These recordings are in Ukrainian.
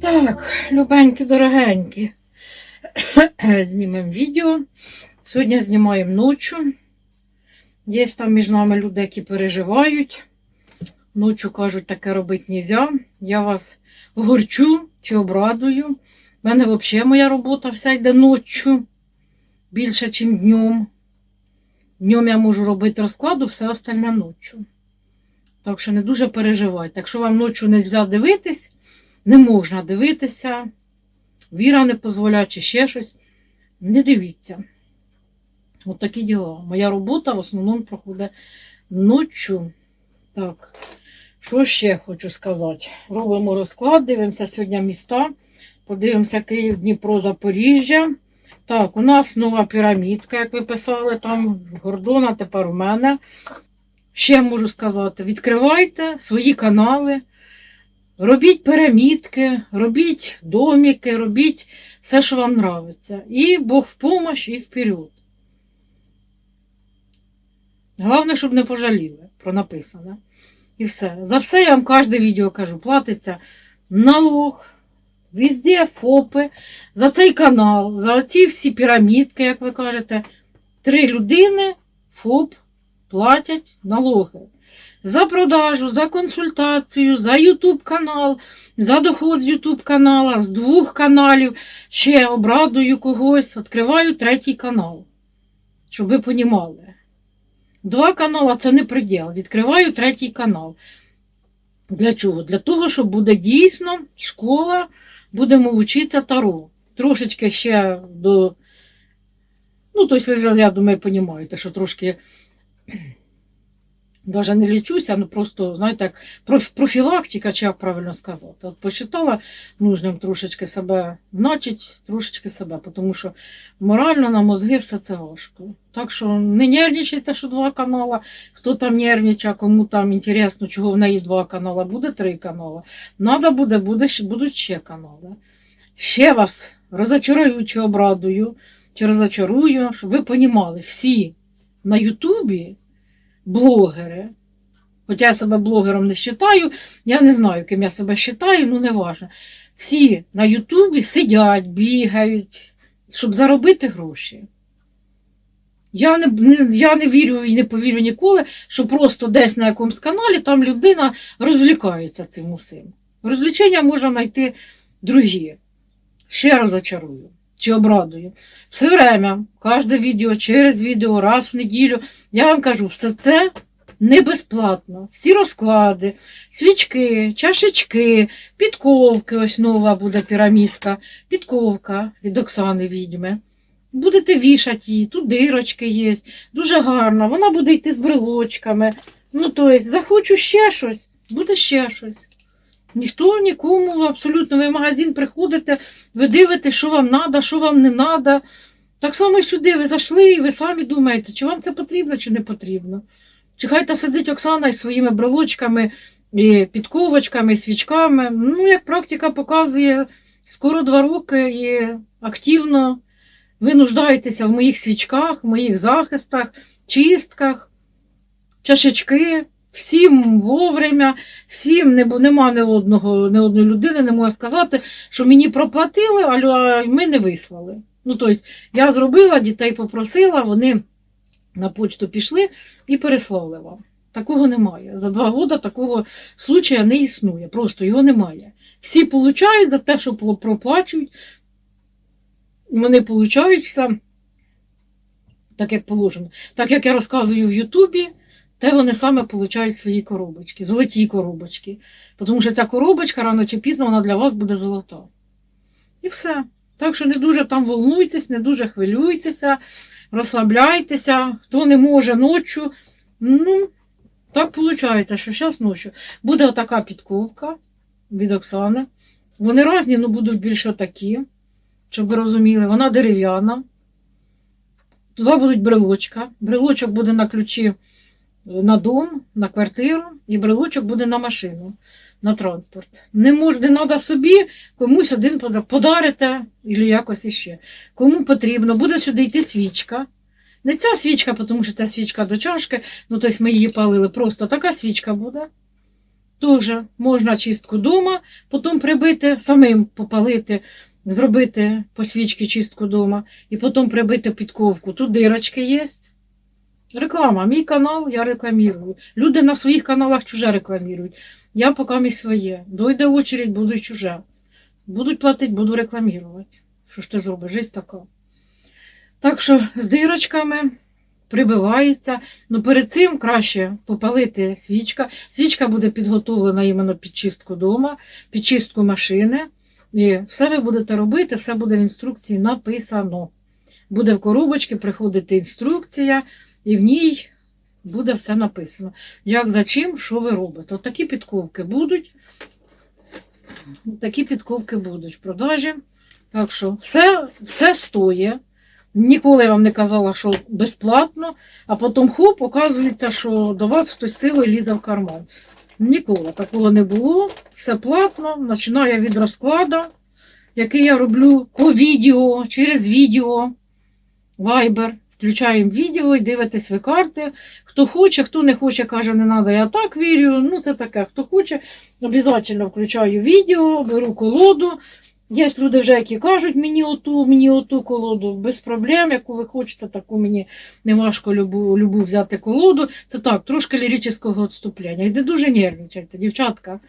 Так, любенькі, дорогенькі. Знімемо відео. Сьогодні знімаємо ночі. Є там між нами люди, які переживають. Ночі кажуть, таке робити не можна. Я вас горчу чи обрадую. У мене взагалі моя робота вся йде ночі. Більше, ніж днем. Днем я можу робити розкладу, все остальне ночі. Так що не дуже переживайте. Якщо вам ночі не можна дивитись, не можна дивитися, віра не дозволяє, чи ще щось. Не дивіться. От такі діла. Моя робота в основному проходить ночі. Так, що ще хочу сказати? Робимо розклад, дивимося сьогодні міста. Подивимося Київ, Дніпро, Запоріжжя. Так, у нас нова пірамідка, як ви писали, там Гордона, тепер у мене. Ще можу сказати: відкривайте свої канали, робіть перемітки, робіть доміки, робіть все, що вам подобається. І Бог в помощь, і вперед. Головне, щоб не пожаліли про написане. І все. За все я вам кожне відео кажу. Платиться налог, везде ФОПи, за цей канал, за ці всі пірамідки, як ви кажете. Три людини ФОП платять налоги. За продажу, за консультацію, за YouTube канал, за доход з YouTube канала, з двох каналів. Ще обрадую когось, відкриваю третій канал. Щоб ви понімали. Два канали це не приділ. Відкриваю третій канал. Для чого? Для того, щоб буде дійсно школа, будемо вчитися таро. Трошечки ще до. Ну, тобто, ви вже, я думаю, розумієте, що трошки навіть не лічуся, ну просто, знаєте, як проф- профілактика, чи як правильно сказати. От почитала нужним трошечки себе, значить, трошечки себе, тому що морально на мозги все це важко. Так що не нервничайте, що два канала. Хто там нервничає, кому там інтересно, чого в неї два канала, буде три канали. Надо буде, буде будуть ще канали. Ще вас розочарую чи обрадую, чи розочарую, щоб ви понімали, всі на Ютубі блогери. Хоча я себе блогером не вважаю, я не знаю, ким я себе вважаю, ну не важно. Всі на Ютубі сидять, бігають, щоб заробити гроші. Я не, я не вірю і не повірю ніколи, що просто десь на якомусь каналі там людина розвлікається цим усім. Розвлічення можна знайти другі. Ще розочарую чи обрадую. Все время, кожне відео, через відео, раз в неділю. Я вам кажу, все це не безплатно. Всі розклади, свічки, чашечки, підковки. Ось нова буде пірамідка, підковка від Оксани Відьми. Будете вішати її, тут дирочки є, дуже гарно. Вона буде йти з брелочками. Ну, тобто, захочу ще щось, буде ще щось. Ніхто нікому, абсолютно, ви в магазин приходите, ви дивитесь, що вам треба, що вам не треба. Так само і сюди ви зайшли і ви самі думаєте, чи вам це потрібно, чи не потрібно. Чи хай та сидить Оксана із своїми брелочками, і підковочками, і свічками. Ну, як практика показує, скоро два роки і активно ви нуждаєтеся в моїх свічках, в моїх захистах, чистках, чашечки. Всім вовремя, всім не, нема ні одного, ні одної людини, не можу сказати, що мені проплатили, а ми не вислали. Ну, тобто, я зробила, дітей попросила, вони на почту пішли і переслали вам. Такого немає. За два роки такого случая не існує. Просто його немає. Всі получають за те, що проплачують. Вони получають все так, як положено. Так як я розказую в Ютубі, те вони саме получають свої коробочки, золоті коробочки. Тому що ця коробочка рано чи пізно вона для вас буде золота. І все. Так що не дуже там волнуйтесь, не дуже хвилюйтеся, розслабляйтеся. Хто не може ночі, ну, так виходить, що зараз ночі буде отака підковка від Оксани. Вони різні, але будуть більш отакі, щоб ви розуміли. Вона дерев'яна. Два будуть брелочка. Брелочок буде на ключі на дом, на квартиру, і брелочок буде на машину, на транспорт. Не може, не треба собі, комусь один пода- подарите, або якось іще. Кому потрібно, буде сюди йти свічка. Не ця свічка, тому що ця свічка до чашки, ну тобто ми її палили просто така свічка буде. Теж можна чистку дома, потім прибити, самим попалити, зробити по свічці чистку дома, і потім прибити підковку. Тут дирочки є. Реклама. Мій канал я рекламірую. Люди на своїх каналах чуже рекламірують. Я поки мій своє. Дойде очередь, буду й чуже. Будуть платити, буду рекламувати. Що ж ти зробиш? Жизнь така. Так що з дирочками прибивається. Ну перед цим краще попалити свічка. Свічка буде підготовлена іменно під чистку дома, під чистку машини. І все ви будете робити, все буде в інструкції написано. Буде в коробочці приходити інструкція, і в ній буде все написано. Як за чим, що ви робите. От такі підковки будуть. Такі підковки будуть в продажі. Так що все, все стоїть. Ніколи я вам не казала, що безплатно, а потім хоп, оказується, що до вас хтось силою лізе в карман. Ніколи такого не було. Все платно. Починаю від розкладу, який я роблю по відео, через відео. Viber. Включаємо відео і дивитесь ви карти. Хто хоче, хто не хоче, каже, не треба, я так вірю. Ну, це таке. Хто хоче, обов'язково включаю відео, беру колоду. Є люди вже, які кажуть, мені оту, мені оту колоду без проблем, яку ви хочете, таку мені не важко любу, любу взяти колоду. Це так, трошки ліричного відступлення. Не дуже нервничайте, дівчатка.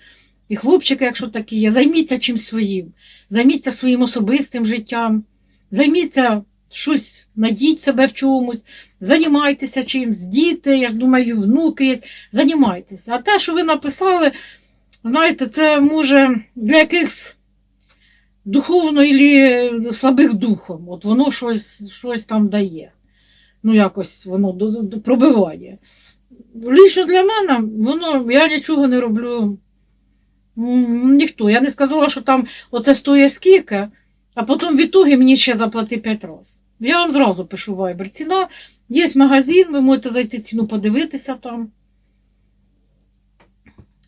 І хлопчики, якщо такі є, займіться чимось своїм, займіться своїм особистим життям, займіться щось, надіть себе в чомусь, займайтеся чимось, діти, я ж думаю, внуки є, займайтеся. А те, що ви написали, знаєте, це може для якихось духовно і слабих духом. От воно щось, щось там дає. Ну, якось воно пробиває. Лічно для мене, воно, я нічого не роблю. Ніхто. Я не сказала, що там оце стоїть скільки, а потім в ітогі мені ще заплати 5 разів. Я вам зразу пишу Viber. Ціна, є магазин, ви можете зайти ціну подивитися там.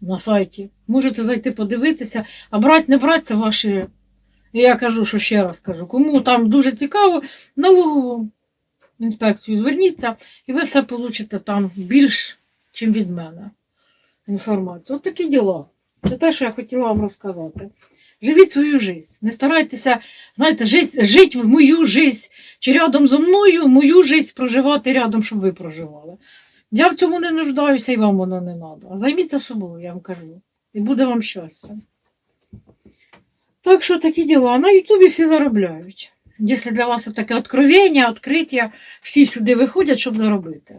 На сайті. Можете зайти подивитися, а брати, не брати, це ваші. Я кажу, що ще раз кажу, кому там дуже цікаво, налогову інспекцію зверніться, і ви все получите там більш, ніж від мене. Інформацію. От такі діла. Це те, що я хотіла вам розказати. Живіть свою життя. Не старайтеся, знаєте, жити, жити в мою життя, чи рядом зі мною мою життя проживати рядом, щоб ви проживали. Я в цьому не нуждаюся і вам воно не треба. Займіться собою, я вам кажу. І буде вам щастя. Так що такі діла. На Ютубі всі заробляють. Якщо для вас це таке откровення, відкриття, всі сюди виходять, щоб заробити.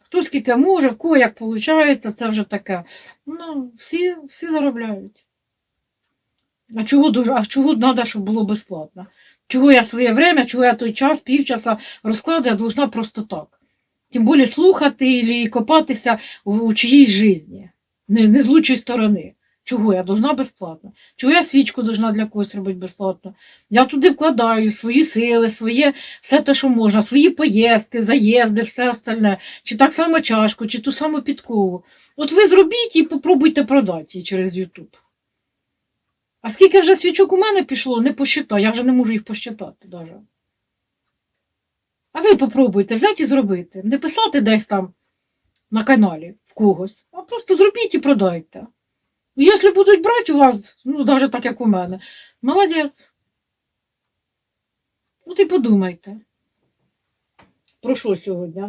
Хто скільки може, в кого як виходить, це вже таке. Ну, всі, всі заробляють. А чого дуже, а чого треба, щоб було безплатно? Чого я своє время, чого я той час, півчаса розкладу, я должна просто так. Тим більше слухати і копатися у, у чиїсь житті, не, не з лучшої сторони. Чого я должна безплатно? Чого я свічку должна для когось робити безплатно? Я туди вкладаю свої сили, своє, все те, що можна, свої поїздки, заїзди, все остальне, чи так само чашку, чи ту саму підкову. От ви зробіть і попробуйте продати її через YouTube. А скільки вже свічок у мене пішло, не посчитаю, я вже не можу їх посчитати навіть. А ви попробуйте взяти і зробити. Не писати десь там на каналі в когось, а просто зробіть і продайте. І Якщо будуть брати у вас, ну, навіть так, як у мене, молодець. От і подумайте. Про що сьогодні?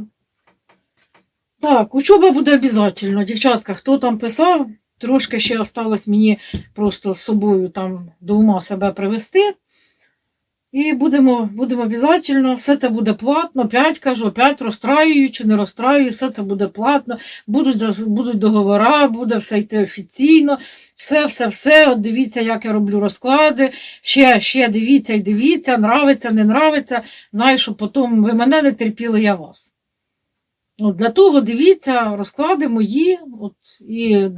Так, учоба буде обов'язково. Дівчатка, хто там писав, трошки ще осталось мені просто з собою там до ума себе привести. І будемо, будемо обов'язково, все це буде платно, опять кажу, опять розстраюю чи не розстраюю, все це буде платно, будуть, будуть договори, буде все йти офіційно, все, все, все. От дивіться, як я роблю розклади. Ще, ще дивіться і дивіться, нравиться, не нравиться. Знаю, що потім ви мене не терпіли, я вас. От для того дивіться розклади мої, от, і,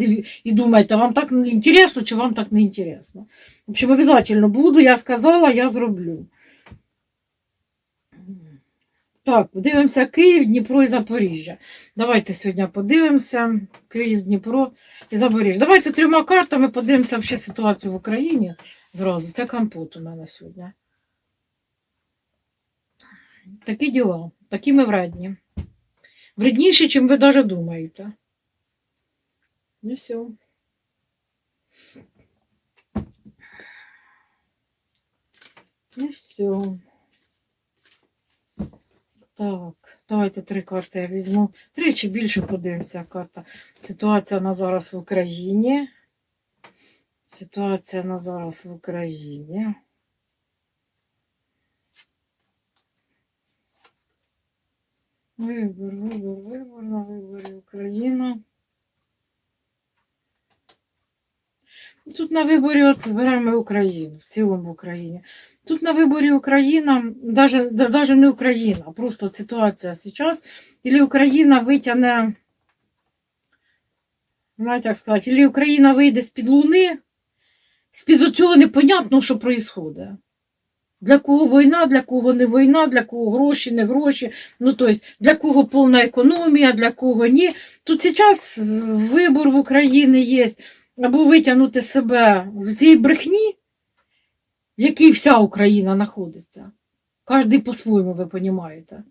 і думайте, вам так не інтересно чи вам так не інтересно. В общем, обов'язково буду, я сказала, я зроблю. Так, дивимося Київ, Дніпро і Запоріжжя. Давайте сьогодні подивимося Київ, Дніпро і Запоріжжя. Давайте трьома картами подивимося взагалі ситуацію в Україні зразу. Це компот у мене сьогодні. Такі діла, такі ми вредні. Вредніші, чим ви навіть думаєте. І все. І все. Так, давайте три карти я візьму. Три чи більше подивимося карта. Ситуація на зараз в Україні. Ситуація на зараз в Україні. Вибор, вибор, вибор на виборі Україна. Тут на виборі от беремо Україну, в цілому Україні. Тут на виборі Україна, да- даже не Україна, просто ситуація зараз. Или Україна витягне, знаєте, як сказати, или Україна вийде з-під луни, з-під цього непонятно, що відбувається. Для кого війна, для кого не війна, для кого гроші, не гроші. Ну, тобто, для кого повна економія, для кого ні. Тут зараз вибор в Україні є, або витягнути себе з цієї брехні, в якій вся Україна знаходиться. Кожен по-своєму, ви розумієте.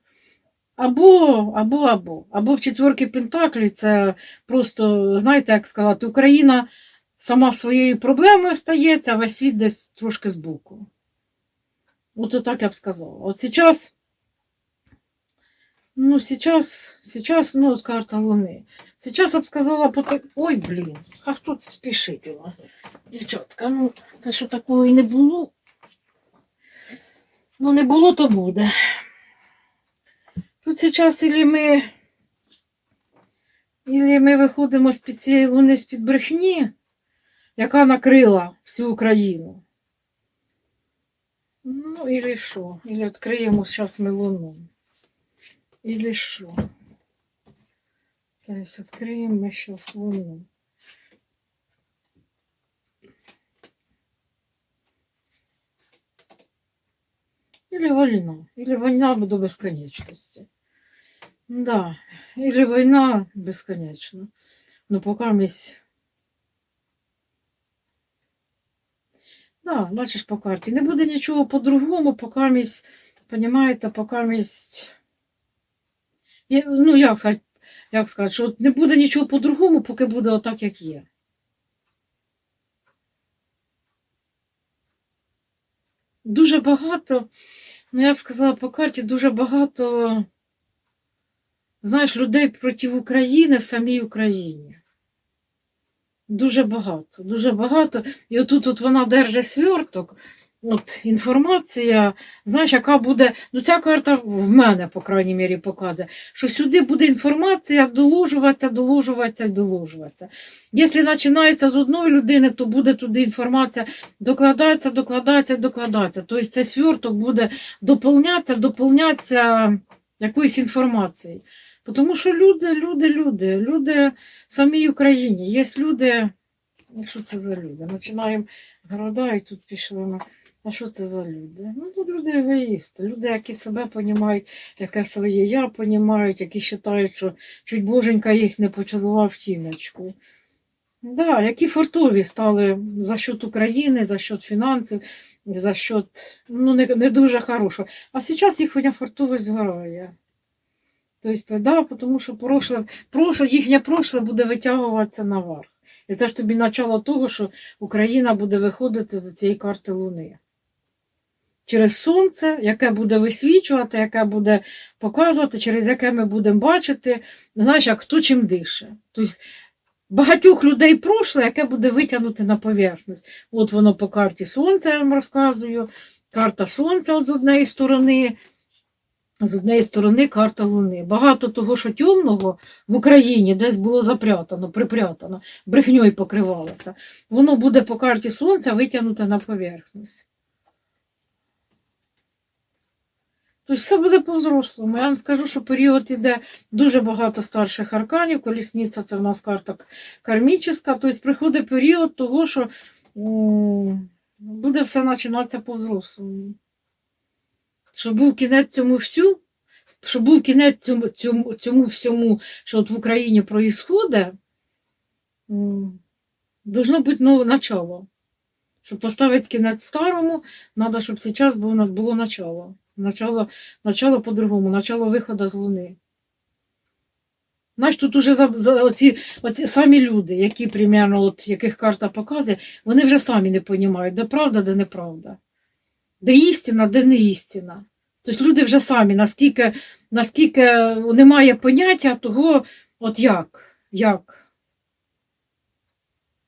Або, або, або. Або в четверки Пентаклі це просто, знаєте, як сказати, Україна сама своєю проблемою стається, а весь світ десь трошки збоку. От так я б сказала. От сейчас, ну, сейчас, сейчас, ну, от карта Луни. Сейчас я б сказала, ой, блін, а хто це спішить у нас? Дівчатка, ну, це ще такого і не було. Ну, не було, то буде. Тут зараз ілі ми, ілі ми виходимо з-під цієї луни з-під брехні, яка накрила всю Україну. Или що? Или відкриємо зараз ми луну. Или що? Тобто відкриємо ми зараз луну. Или война. Или война до безконечности. Да. Или война бесконечна. Ну, поки мись. Да, бачиш по карті. Не буде нічого по-другому, поки місь, понімаєте, поки місь. Я- Ну, як сказати, як сказати, що не буде нічого по-другому, поки буде отак, як є. Дуже багато, ну я б сказала по карті, дуже багато, знаєш, людей проти України в самій Україні. Дуже багато, дуже багато. І отут от вона держить сверток. От інформація, знаєш, яка буде, ну ця карта в мене, по крайній мірі, показує, що сюди буде інформація доложуватися, доложуватися доложуватися. Якщо починається з одної людини, то буде туди інформація докладатися, докладатися, докладатися. Тобто цей сверток буде доповнятися, доповнятися якоюсь інформацією. Тому що люди, люди, люди, люди в самій Україні. Є люди, що це за люди? Починаємо города і тут пішли на. А що це за люди? Ну, тут люди егоїсти, люди, які себе понімають, яке своє я понімають, які вважають, що чуть боженька їх не поцілував тіночку. Да, які фартові стали за счет України, за счет фінансів, за счет ну, не, не дуже хорошого. А зараз їхня фартовість згорає. Тобто, да, тому що прошле, прошле, їхнє прошле буде витягуватися наверх. І це ж тобі начало того, що Україна буде виходити з цієї карти Луни. Через сонце, яке буде висвічувати, яке буде показувати, через яке ми будемо бачити, знаєш, як хто чим дише. Тобто багатьох людей прошле, яке буде витягнути на поверхність. От воно по карті Сонця, я вам розказую. Карта Сонця от з однієї сторони, з однієї сторони карта Луни. Багато того, що темного в Україні десь було запрятано, припрятано, брехньою покривалося. Воно буде по карті Сонця витягнуте на поверхність. Тобто все буде по-взрослому. Я вам скажу, що період іде дуже багато старших арканів. Колісниця це в нас карта кармічна. Тобто приходить період того, що буде все починатися по-взрослому. Щоб був кінець цьому всю, щоб був кінець цьому, цьому, цьому всьому, що от в Україні проїсходить, должно бути нове начало. Щоб поставити кінець старому, треба, щоб зараз було, було начало. Начало, начало по-другому, начало виходу з Луни. Знаєш, тут уже за, за оці, оці самі люди, які примерно, от, яких карта показує, вони вже самі не розуміють, де правда, де неправда. Де істина, де не істина. Тобто люди вже самі, наскільки, наскільки немає поняття того, от як, як.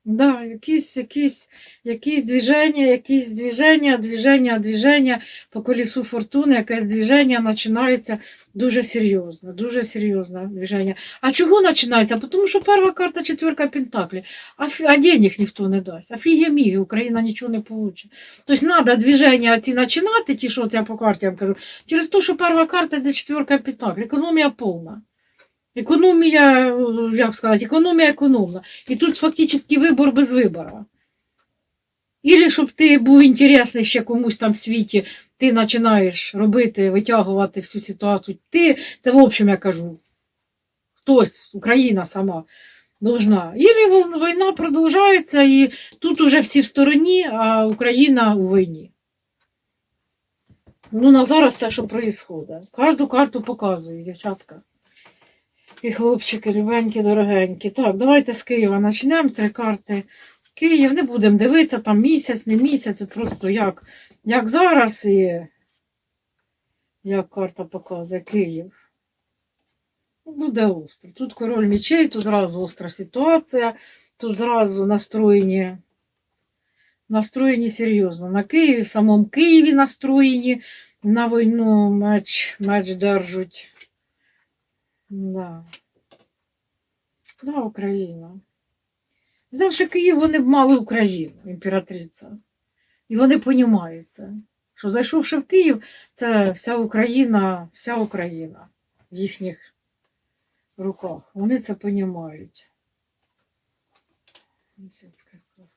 Да, якісь, якісь, якісь движення, якісь движення, движення, движення по колесу фортуни, якесь движення починається дуже серйозно, дуже серйозне движення. А чого починається? Тому що перша карта четверка Пентаклі, а, а денег ніхто не дасть. А фіги-міги, Україна нічого не получить. Тобто треба движення ці починати, ті, що я по карті вам кажу, через те, що перша карта де четверка Пентаклі, економія повна. Економія, як сказати, економія економна. І тут фактично вибор без вибору. Ілі щоб ти був інтересний ще комусь там в світі, ти починаєш робити, витягувати всю ситуацію. Ти, це в общем я кажу, хтось, Україна сама должна. Ілі війна продовжується, і тут уже всі в стороні, а Україна у війні. Ну, на зараз те, що відбувається. Кожну карту показую, дівчатка. І хлопчики, любенькі, дорогенькі. Так, давайте з Києва почнемо. Три карти. Київ, не будемо дивитися, там місяць, не місяць, от просто як, як зараз і як карта показує Київ. Ну, Буде остро. Тут король мечей, тут зразу остра ситуація, тут зразу настроєні, настроєні серйозно. На Києві, в самому Києві настроєні на війну меч, меч держуть. Да. Да, Україна. Взявши Київ, вони б мали Україну, імператриця. І вони понімають це. Що зайшовши в Київ, це вся Україна, вся Україна в їхніх руках. Вони це карта.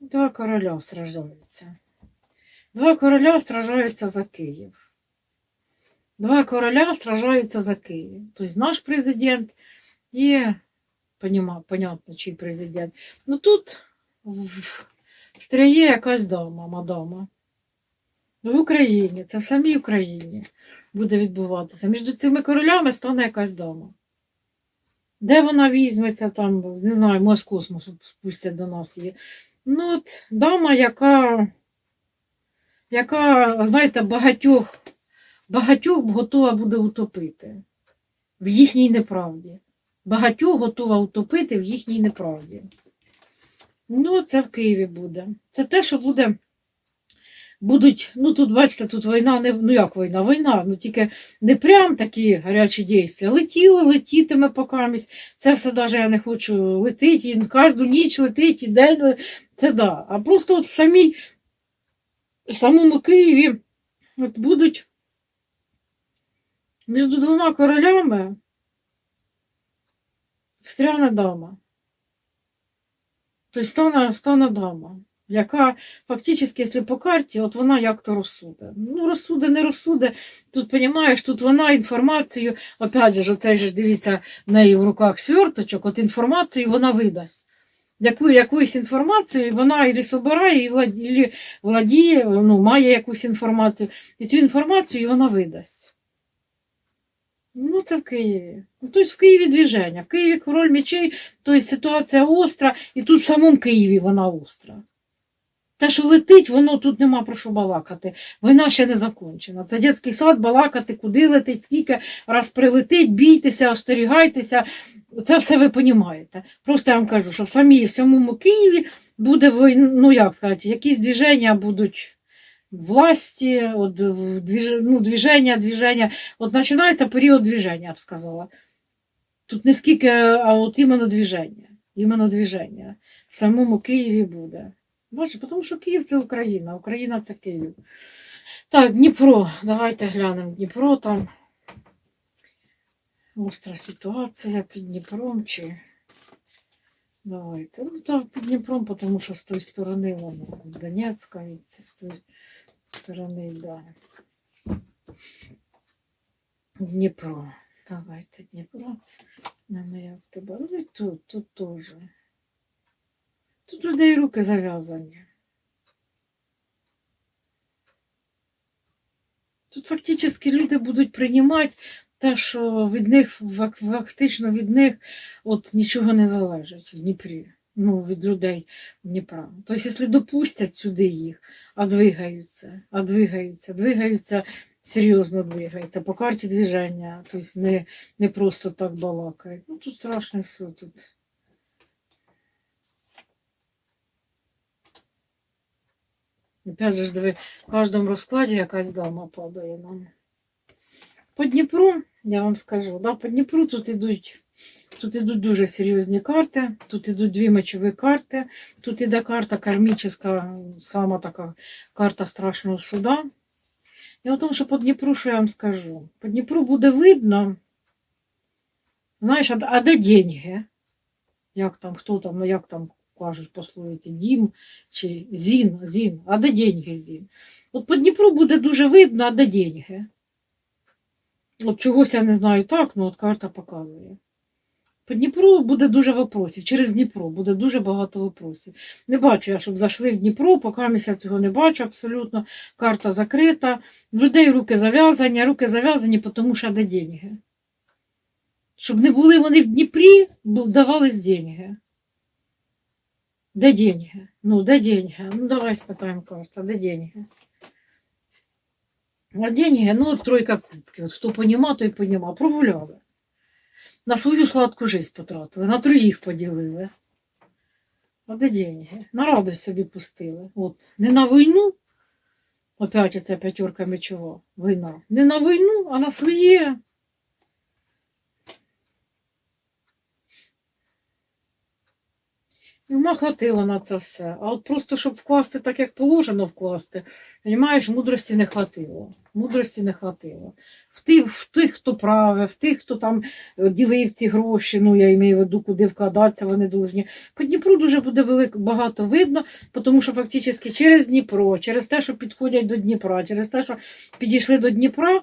Два короля сражаються. Два короля сражаються за Київ. Два короля сражаються за Київ. Тобто наш президент і понятно, чий президент. Ну тут стряє якась дама, мадама. В Україні, це в самій Україні буде відбуватися. Між цими королями стане якась дама. Де вона візьметься, там, не знаю, може з космосу спустять до нас її. Ну, от дама, яка, яка, знаєте, багатьох, багатьох готова буде утопити в їхній неправді. Багатьох готова утопити в їхній неправді. Ну, це в Києві буде. Це те, що буде. Будуть, ну тут, бачите, тут війна, не, ну як війна, війна, ну тільки не прям такі гарячі дійства. Летіли, летітиме покамість. Це все навіть я не хочу летить, і кожну ніч летить, і день. Це да. А просто от в самій, в самому Києві от будуть між двома королями встряне дама. Тобто стане, стане дама, яка фактично, якщо по карті, от вона як то розсуде. Ну, розсуде, не розсуде. Тут, розумієш, тут вона інформацію, опять же, ж, оцей ж, дивіться, в неї в руках сверточок, от інформацію вона видасть. Яку, якоюсь інформацією вона і собирає, і владіє, владіє, ну, має якусь інформацію, і цю інформацію вона видасть. Ну, це в Києві. Ну, тобто в Києві движення. В Києві король мечей, тобто ситуація остра, і тут в самому Києві вона остра. Те, що летить, воно тут нема про що балакати. Війна ще не закончена. Це дитячий сад, балакати, куди летить, скільки раз прилетить, бійтеся, остерігайтеся. Це все ви розумієте. Просто я вам кажу, що в самій в самому Києві буде війна, ну як сказати, якісь движення будуть власті, от, двіж- ну, движення, движення. От починається період движення, я б сказала. Тут не скільки, а от іменно движення. Іменно движення. В самому Києві буде. Бачите, тому що Київ це Україна, Україна це Київ. Так, Дніпро. Давайте глянемо Дніпро там. Остра ситуація під Дніпром чи. Давайте. Ну, там під Дніпром, тому що з тої сторони воно Донецька, від з тої сторони, да. Дніпро. Давайте Дніпро. Не, ну як тебе? Ну і тут, тут теж. Тут людей руки зав'язані. Тут фактично люди будуть приймати те, що від них фак- фактично від них от нічого не залежить в Дніпрі. Ну, від людей Дніпра. Тобто, якщо допустять сюди їх, а двигаються, а двигаються, двигаються, серйозно двигаються, по карті движення, тобто не, не просто так балакають. Ну, тут страшно все тут. Опять же, диви, в кожному розкладі якась дама падає нам. По Дніпру, я вам скажу, да, по Дніпру тут ідуть, тут ідуть дуже серйозні карти, тут ідуть дві мечові карти, тут іде карта кармічна, сама така карта страшного суда. І от тому, що по Дніпру, що я вам скажу? По Дніпру буде видно, знаєш, а де деньги? Як там, хто там, ну як там кажуть пословиці, дім чи зін, зін, а де деньги зін? От по Дніпру буде дуже видно, а де деньги. От чогось я не знаю так, ну от карта показує. По Дніпру буде дуже вопросів. Через Дніпро буде дуже багато вопросів. Не бачу я, щоб зайшли в Дніпро, поки я цього не бачу абсолютно. Карта закрита. В людей руки зав'язані, руки зав'язані, тому що де деньги. Щоб не були вони в Дніпрі, давались деньги. Де деньги? Ну, де деньги? Ну, давай спитаємо карта, де деньги? А деньги, ну, тройка кубків. От хто поніма, той поніма. Прогуляли. На свою сладку жизнь потратили, на троїх поділили. А де деньги? На радость собі пустили. От, не на війну, опять оця п'ятерка мечова війна. Не на війну, а на своє. Ума хватило на це все. А от просто, щоб вкласти так, як положено вкласти, розумієш, мудрості не хватило. Мудрості не хватило. В тих, в тих, хто правив, в тих, хто там е, ділив ці гроші, ну я маю в виду, куди вкладатися, вони должні. По Дніпру дуже буде велик, багато видно, тому що фактично через Дніпро, через те, що підходять до Дніпра, через те, що підійшли до Дніпра,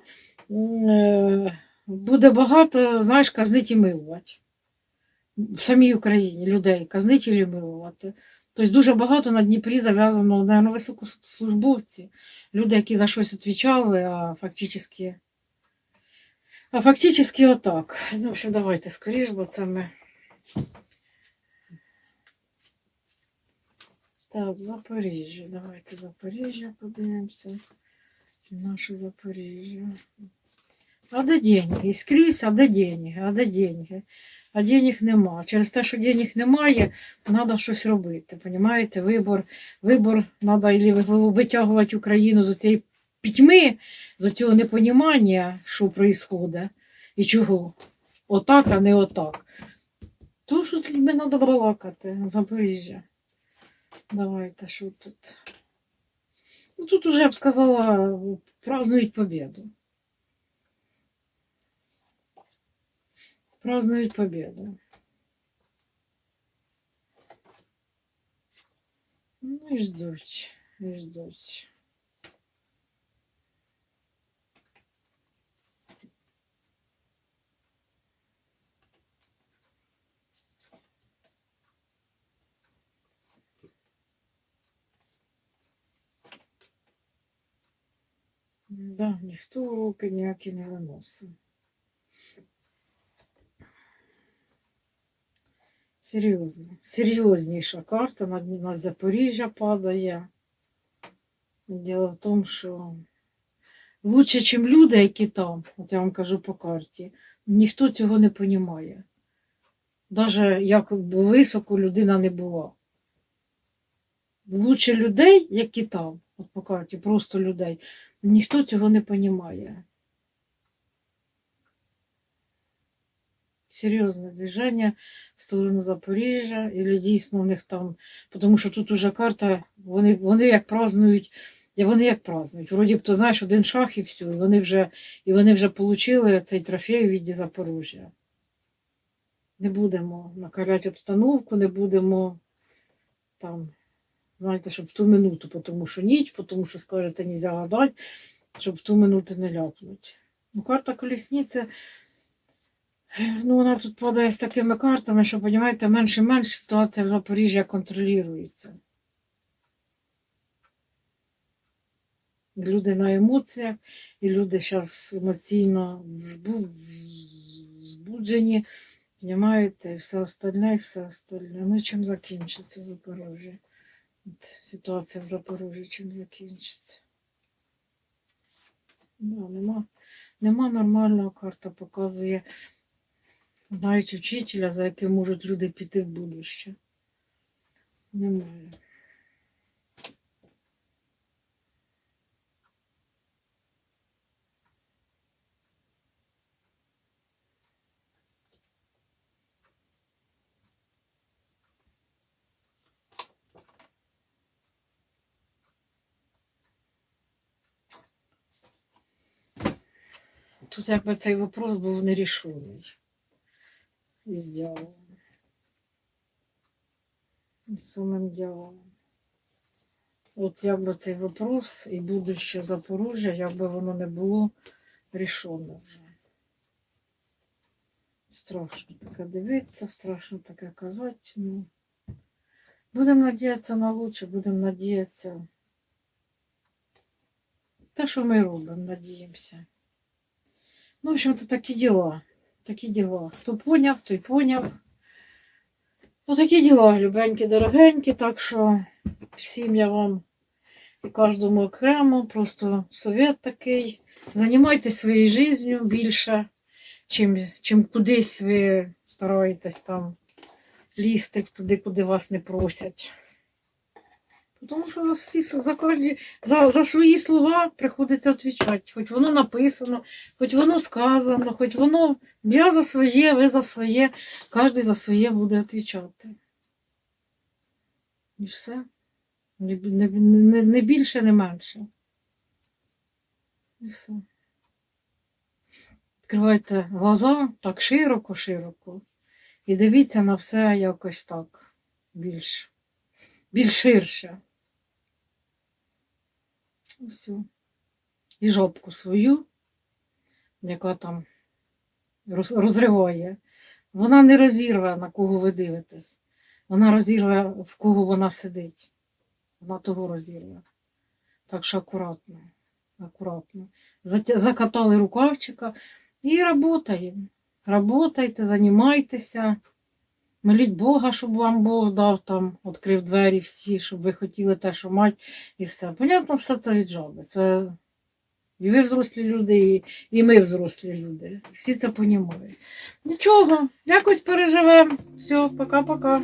е, буде багато, знаєш, казнить і милувати в самій Україні людей казнить і милувати. Тобто дуже багато на Дніпрі зав'язано на високослужбовці, люди, які за щось відповідали, а фактично. А фактично отак. Ну, в общем, давайте скоріш, бо це ми. Так, Запоріжжя. Давайте Запоріжжя подивимося. Наше Запоріжжя. А де деньги? Скрізь, а де деньги? А де деньги? А денег нема. Через те, що денег немає, треба щось робити. Понімаєте? Вибор, вибор треба витягувати Україну з цієї пітьми, з цього непонімання, що відбувається і чого. Отак, а не отак. То що з людьми треба балакати, Запоріжжя. Давайте, що тут? Ну, тут уже, я б сказала, празднують победу. празднуют победу. Ну и ждуть, и ждуть. Да, ніхто руки ніякі не виносив. Серйозно. Серйозніша карта на, на Запоріжжя падає. Діло в тому, що лучше, ніж люди, які там, от я вам кажу по карті, ніхто цього не розуміє. Навіть як високо людина не була. Лучше людей, які там, от по карті, просто людей, ніхто цього не розуміє. Серйозне движення в сторону Запоріжжя, і дійсно у них там, тому що тут уже карта, вони, вони як празднують, вони як празднують. Вроді б, то знаєш, один шах і все, і вони вже, і вони вже отримали цей трофей у віді Запоріжжя. Не будемо накаляти обстановку, не будемо там, знаєте, щоб в ту минуту, тому що ніч, тому що скажете, нельзя гадати, щоб в ту минуту не ляпнуть. Ну, карта колісниці Ну, вона тут падає з такими картами, що, розумієте, менше і менше ситуація в Запоріжжі контролюється. Люди на емоціях, і люди зараз емоційно збуджені, Понимаєте, і все остальне, і все остальне. Ну, чим закінчиться Запорожжя? Ситуація в Запорожжі чим закінчиться? Да, нема, нема нормального карта, показує навіть учителя, за яким можуть люди піти в будуще. Немає. Тут якби цей вопрос був нерішений. Із дьяволом. Самим дьяволом. От якби цей вопрос і будуще Запоріжжя, якби воно не було рішено вже. Страшно таке дивитися, страшно таке казати. Ну. Будемо надіятися на лучше, будемо надіятися. Те, що ми робимо, надіємося. Ну, в общем-то, такі діла. Такі діла. Хто поняв, той поняв. Отакі діла, любенькі, дорогенькі, так що всім я вам і кожному окремо, просто совет такий. Займайтесь своєю життю більше, чим, чим кудись ви стараєтесь там лізти туди, куди вас не просять. Тому що за, всі, за, кожні, за, за свої слова приходиться відповідати. Хоч воно написано, хоч воно сказано, хоч воно я за своє, ви за своє, кожен за своє буде відповідати. І все. Не, не, не, не більше, не менше. І все. Відкривайте глаза так широко-широко. І дивіться на все якось так більш, більш ширше. Все. І жопку свою, яка там розриває. Вона не розірве, на кого ви дивитесь. Вона розірве, в кого вона сидить. Вона того розірве. Так що акуратно. Акуратно. Закатали рукавчика і работаємо. Работайте, займайтеся. Моліть Бога, щоб вам Бог дав там, відкрив двері всі, щоб ви хотіли те, що мать, і все. Понятно, все це від жаби. Це і ви взрослі люди, і, і ми взрослі люди. Всі це понімають. Нічого, якось переживемо. Все, пока-пока.